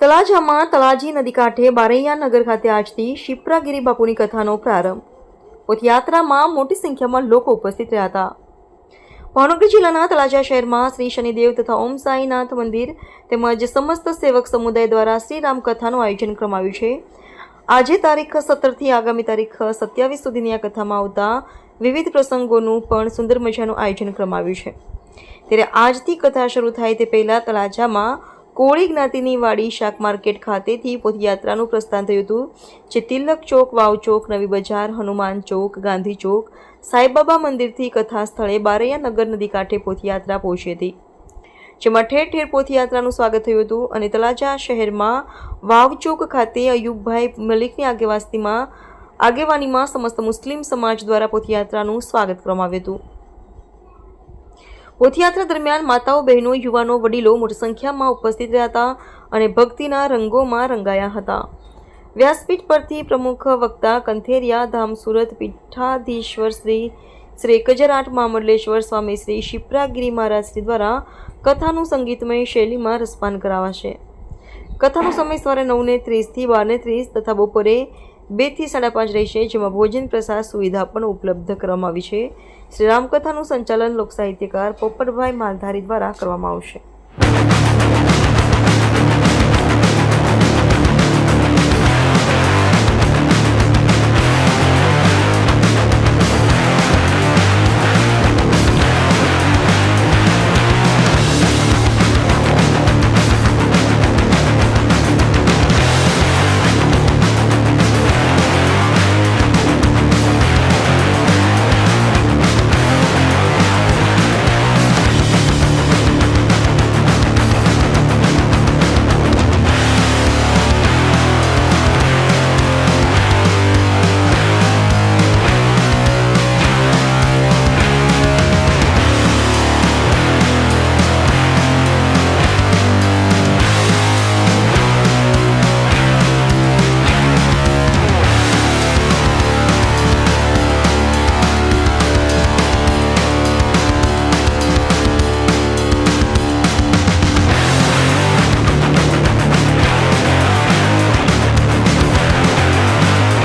તળાજામાં તળાજી નદી કાંઠે બારૈયા નગર ખાતે આજથી શિપ્રાગીરી બાપુની કથાનો પ્રારંભ. પદયાત્રામાં મોટી સંખ્યામાં લોકો ઉપસ્થિત રહ્યા હતા. ભાવનગર જિલ્લાના તળાજા શહેરમાં શ્રી શનિદેવ તથા ઓમ સાંઈનાથ મંદિર તેમજ સમસ્ત સેવક સમુદાય દ્વારા શ્રી રામ કથાનું આયોજન કરવામાં આવ્યું છે. આજે તારીખ સત્તરથી આગામી તારીખ સત્યાવીસ સુધીની આ કથામાં આવતા વિવિધ પ્રસંગોનું પણ સુંદર મજાનું આયોજન કરવામાં આવ્યું છે. ત્યારે આજથી કથા શરૂ થાય તે પહેલાં તળાજામાં કોળી જ્ઞાતિની વાડી શાક માર્કેટ ખાતેથી પોથયાત્રાનું પ્રસ્થાન થયું હતું, જે તિલક ચોક, વાવ ચોક, નવી બજાર, હનુમાન ચોક, ગાંધી ચોક, સાંઈબાબા મંદિરથી કથા સ્થળે બારૈયા નગર નદી કાંઠે પોથયાત્રા પહોંચી હતી. જેમાં ઠેર ઠેર પોથયાત્રાનું સ્વાગત થયું હતું અને તળાજા શહેરમાં વાવ ચોક ખાતે અયુબભાઈ મલિકની આગેવાનીમાં આગેવાનીમાં સમસ્ત મુસ્લિમ સમાજ દ્વારા પોથયાત્રાનું સ્વાગત કરવામાં આવ્યું હતું. પોથયાત્રા દરમિયાન માતાઓ, બહેનો, યુવાનો, વડીલો મોટી સંખ્યામાં ઉપસ્થિત રહ્યા હતા અને ભક્તિના રંગોમાં રંગાયા હતા. વ્યાસપીઠ પરથી પ્રમુખ વક્તા કંથેરિયા ધામ સુરત પીઠાધીશ્વર શ્રી શ્રી એકજરાટ મામલેશ્વર સ્વામી શ્રી શિપ્રાગીરી મહારાજ શ્રી દ્વારા કથાનું સંગીતમય શૈલીમાં રસપાન કરાવાશે. કથાનો સમય સવારે નવને ત્રીસથી બારને ત્રીસ તથા બપોરે બેથી સાડા પાંચ રહેશે, જેમાં ભોજન પ્રસાદ સુવિધા પણ ઉપલબ્ધ કરવામાં આવી છે. શ્રી રામકથાનું સંચાલન લોકસાહિત્યકાર પોપટભાઈ માલધારી દ્વારા કરવામાં આવશે.